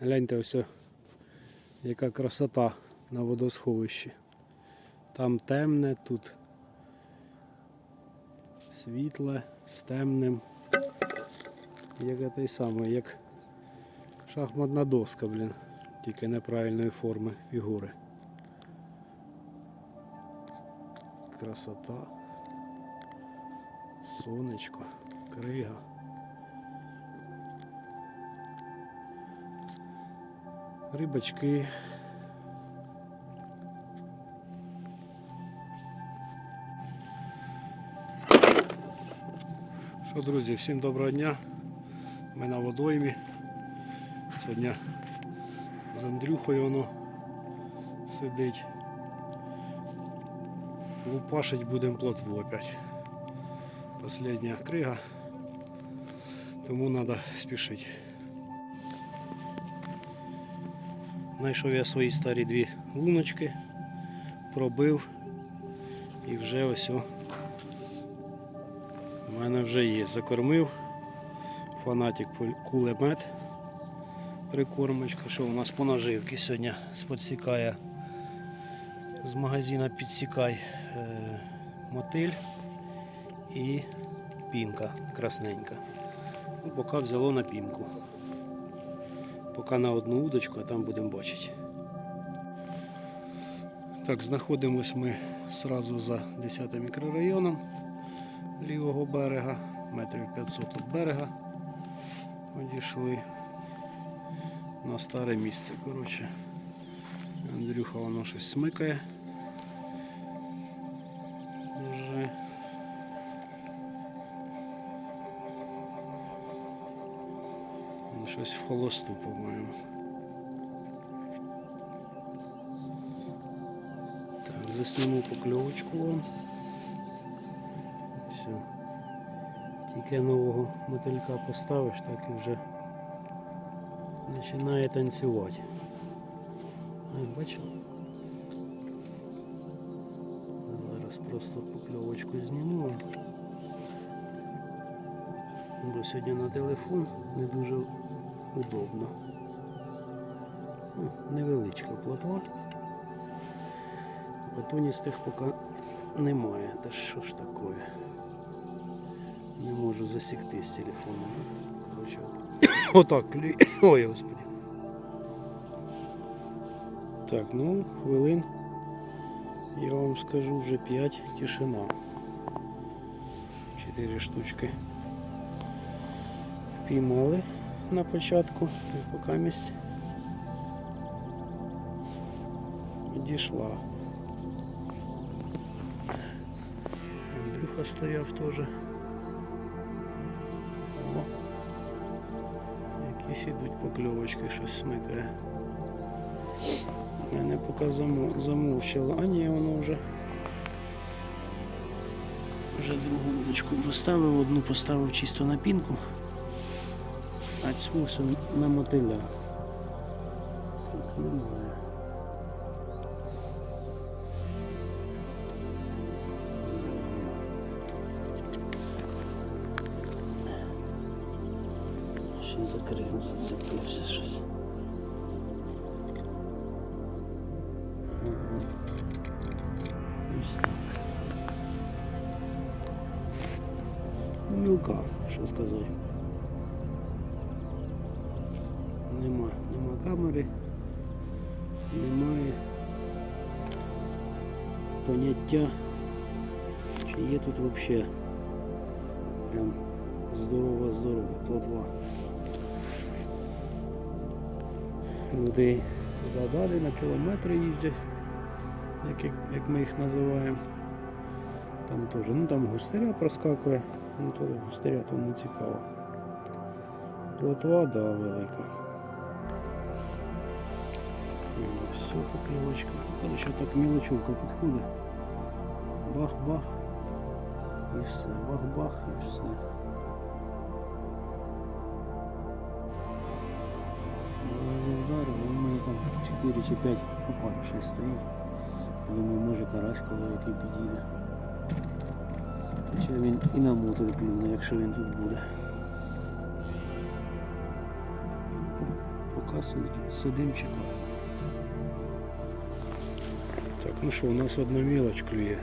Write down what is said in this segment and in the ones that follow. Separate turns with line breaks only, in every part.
Гляньте ось, яка красота на водосховищі. Там темне, тут світле з темним. Як той самий, як шахматна доска, блін. Тільки неправильної форми фігури. Красота. Сонечко, крига. Рибачки. Що, друзі, всім доброго дня. Ми на водоймі. Сьогодні з Андрюхою воно сидить. Лупашить будемо плотву опять. Последня крига. Тому треба спішити. Знайшов я свої старі дві луночки, пробив і вже ось о, у мене вже є. Закормив фанатик кулемет прикормочка. Що у нас по наживки сьогодні з з магазина підсікай е, мотиль і пінка красненька. Ну, поки взяло на пінку. Поки на одну удочку, а там будемо бачити. Так, знаходимось ми сразу за 10 мікрорайоном лівого берега, метрів 500 від берега. Одійшли на старе місце. Коротше, Андрюха воно щось смикає. Щось в холосту, по-моєму. Так, засніму покльовочку вам. Все. Тільки нового мотилька поставиш, так і вже починає танцювати. А, бачив? Зараз просто покльовочку зніму. Бо сьогодні на телефон не дуже удобно. Невеличка плотва. Батоністих поки немає. Та що ж таке? Не можу засікти з телефоном. Коротше, отак. Ой, господи. Так, ну, хвилин. Я вам скажу вже 5 тишина. 4 штучки піймали на початку поки місць дійшла. Андрюха стояв теж. Якісь ідуть покльовочки, щось смикає. Мене поки замовчало. А ні, воно вже. Вже другу удочку поставив, одну поставив чисто на пінку, а цю все на мотиля. Так, немає. Ще закрив, зацепився щось. Мілка, що сказати. Камери, немає поняття, чи є тут взагалі прям здорова-здорова плотва. Люди туди далі на кілометри їздять, як, як, як ми їх називаємо. Там теж, ну там густиря проскакує, ну то густиря то не цікаво. Плотва, да, велика. Ну, Все, поклевочка. Короче, так мелочевка підходить. Бах-бах. І все. Бах-бах і все. Разом у мене там 4 чи 5 опаришей стоїть. Я думаю, може карась коли який підійде. Хоча він і на мотор клюне, якщо він тут буде. Поки сидим чекаємо. ну що, у нас одна мілоч клює.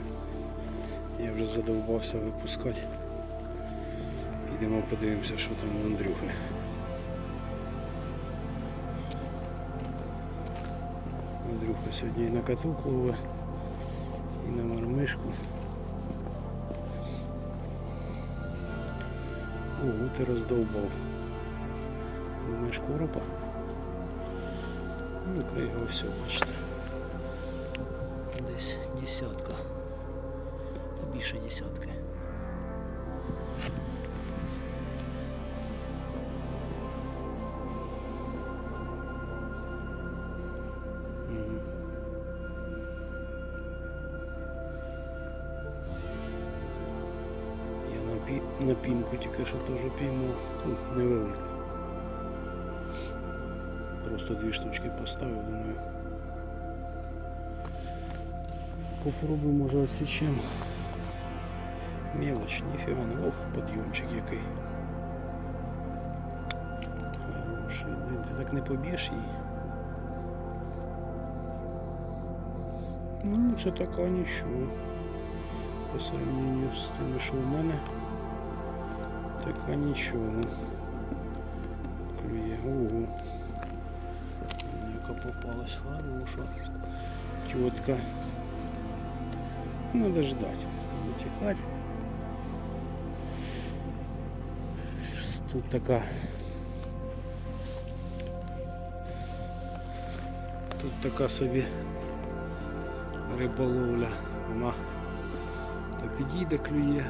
Я вже задовбався випускати. Йдемо подивимося, що там у Андрюхи. Андрюха сьогодні і на каток ловить, і на мармишку. Ого, ти роздовбав. Думаєш коропа? Ну, край його все, бачите. Десь десятка. Та більше десятки. Мгм. Я на, пі... на пінку тільки що теж піймав. Ну, невелика. Просто дві штучки поставив, думаю. Попробуємо, може отсічемо. Мелочь, ніфіга не. Ох, подйомчик який. Хороший. Блін, ти так не поб'єш її. Ну, це така нічого. По сравненню з тим, що в мене. Така нічого. Клює. Ого. Яка попалась хороша. Тетка. Надо ждать. Не тікати. Тут така. Тут така собі риболовля. Вона то підійде клює,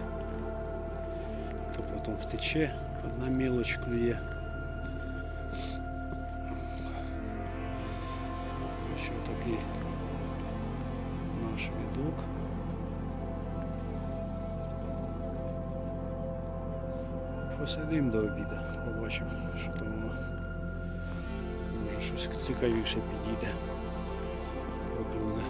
то потім втече, одна мілоч клює. Коротше, такий наш відок. Посидимо до обіду, побачимо, що там воно. Може щось цікавіше підійде. Проклюне.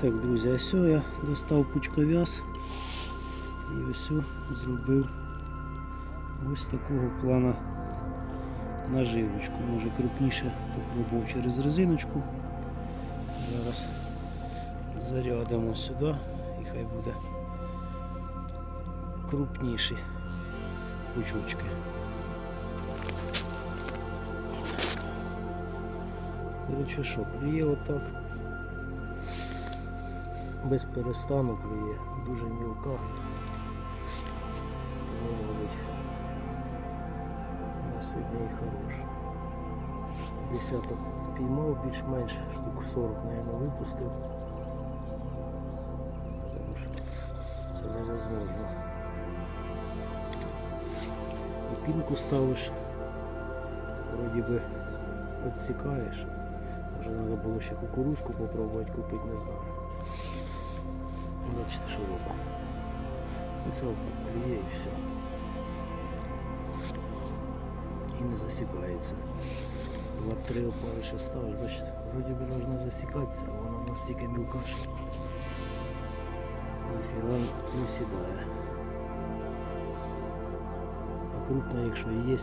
Так, друзі, ось я достав пучковяз і ось зробив ось такого плана наживочку. Може крупніше попробував через резиночку. Зараз зарядимо сюди і хай буде крупніші пучочки. Коротше що, клює отак. Без перестану клює, дуже мілка. Тому, мабуть, на сьогодні і хорош. Десяток піймав більш-менш, штук 40, мабуть, випустив. Тому що це невозможно. Пінку ставиш, вроді би відсікаєш. Може треба було ще кукурузку попробувати купити, не знаю. Бачите, що робить. І Це отак клює і все. І не засікається. Два-три опарища ставиш, бачите, вроді би должна засікатися, а вона настільки мілка, що ніфіга не сідає. Крупна, якщо і є,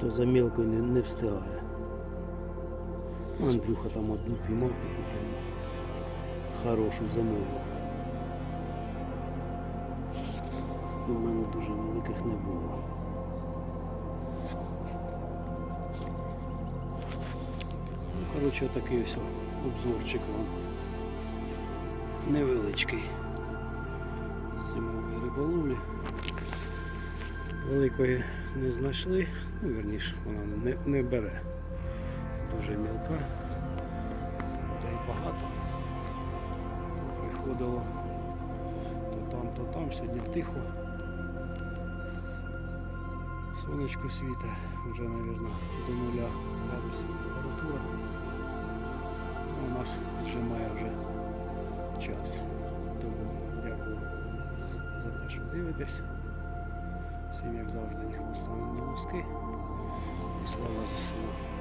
то за мілкою не, не встигає. Ну, Андрюха там одну піймав таку прямо хорошу замову. У мене дуже великих не було. Ну, коротше, такий ось обзорчик вам. Невеличкий. Зимової риболовлі. Великої не знайшли, ну вірніше, вона не, не бере. Дуже мілка. Людей багато. Приходило то там, то там, сьогодні тихо. Сонечко світе, вже, мабуть, до нуля градусів температура. Ну, У нас піджимає вже час. Тому дякую за те, що дивитесь. Всім, як завжди, хвоста, ні луски. І слава ЗСУ.